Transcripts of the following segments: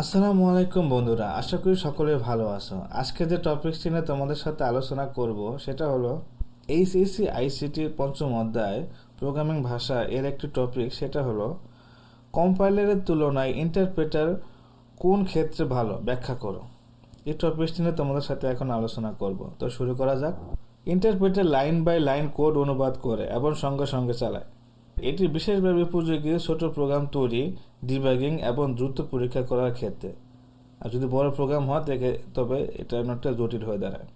আসসালামু আলাইকুম বন্ধুরা, আশা করি সকলে ভালো আছো। আজকে যে টপিকটি নিয়ে তোমাদের সাথে আলোচনা করব, সেটা হলো এইচএসসি আইসিটির পঞ্চম অধ্যায় প্রোগ্রামিং ভাষা এর একটি টপিক সেটা হলো কম্পাইলারের তুলনায় ইন্টারপ্রেটার কোন ক্ষেত্রে ভালো, ব্যাখ্যা করো। এই টপিকটি নিয়ে তোমাদের সাথে এখন আলোচনা করব। তো শুরু করা যাক। Interpreter line by line code অনুবাদ করে এবং সঙ্গে সঙ্গে চালায়। এটি বিশেষভাবে উপযোগী ছোট প্রোগ্রাম তৈরি, ডিবাগিং এবং দ্রুত পরীক্ষা করার ক্ষেত্রে। আর যদি বড় প্রোগ্রাম হয়, দেখে তবে এটা অনেকটা জটিল হয়ে দাঁড়ায়।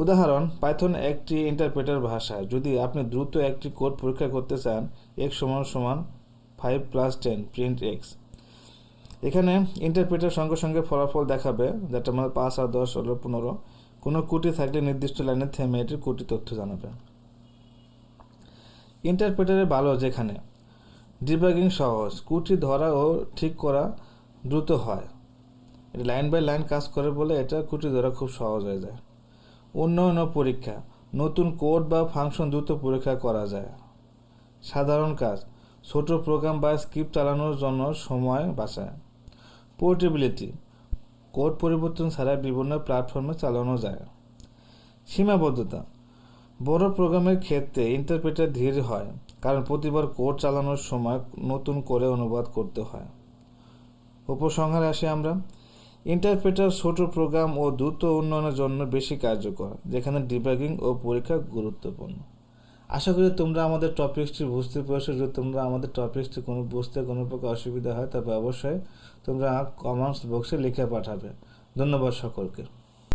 উদাহরণ পাইথন একটি ইন্টারপ্রেটার ভাষা। যদি আপনি দ্রুত একটি কোড পরীক্ষা করতে চান এক সমান সমান five plus ten print x এখানে ইন্টারপ্রেটার সঙ্গে সঙ্গে ফলাফল দেখাবে যেটা আমাদের পাঁচ আর দশ হলো পনেরো। কোনো কুটি থাকলে নির্দিষ্ট লাইনে থেমে এটির কুটি তথ্য জানাবে। ইন্টারপ্রেটারে ভালো যেখানে। ডিবাগিং সহজ, কুটি ধরা ও ঠিক করা দ্রুত হয়। এটা লাইন বাই লাইন কাজ করে বলে এটা কুটি ধরা খুব সহজ হয়ে যায়। উন্নয়ন ও পরীক্ষা, নতুন কোড বা ফাংশন দ্রুত পরীক্ষা করা যায়। সাধারণ কাজ, ছোট প্রোগ্রাম বা স্ক্রিপ্ট চালানোর জন্য সময় বাঁচায়। পোর্টেবিলিটি, কোড পরিবর্তন ছাড়া বিভিন্ন প্ল্যাটফর্মে চালানো যায়। সীমাবদ্ধতা বড় প্রোগ্রামের ক্ষেত্রে ইন্টারপ্রেটার ধীর হয়, কারণ প্রতিবার কোড চালানোর সময় নতুন করে অনুবাদ করতে হয়। উপসংহারে আসি আমরা। ইন্টারপ্রেটার ছোট প্রোগ্রাম ও দ্রুত উন্নয়নের জন্য বেশি কার্যকর, যেখানে ডিবাগিং ও পরীক্ষা গুরুত্বপূর্ণ। আশা করি তোমরা আমাদের টপিকসটি বুঝতে পেরেছ। যদি তোমরা আমাদের টপিকসটি কোনো, বুঝতে কোনো প্রকার অসুবিধা হয়, তবে অবশ্যই তোমরা কমেন্টস বক্সে লিখে পাঠাবে। ধন্যবাদ সকলকে।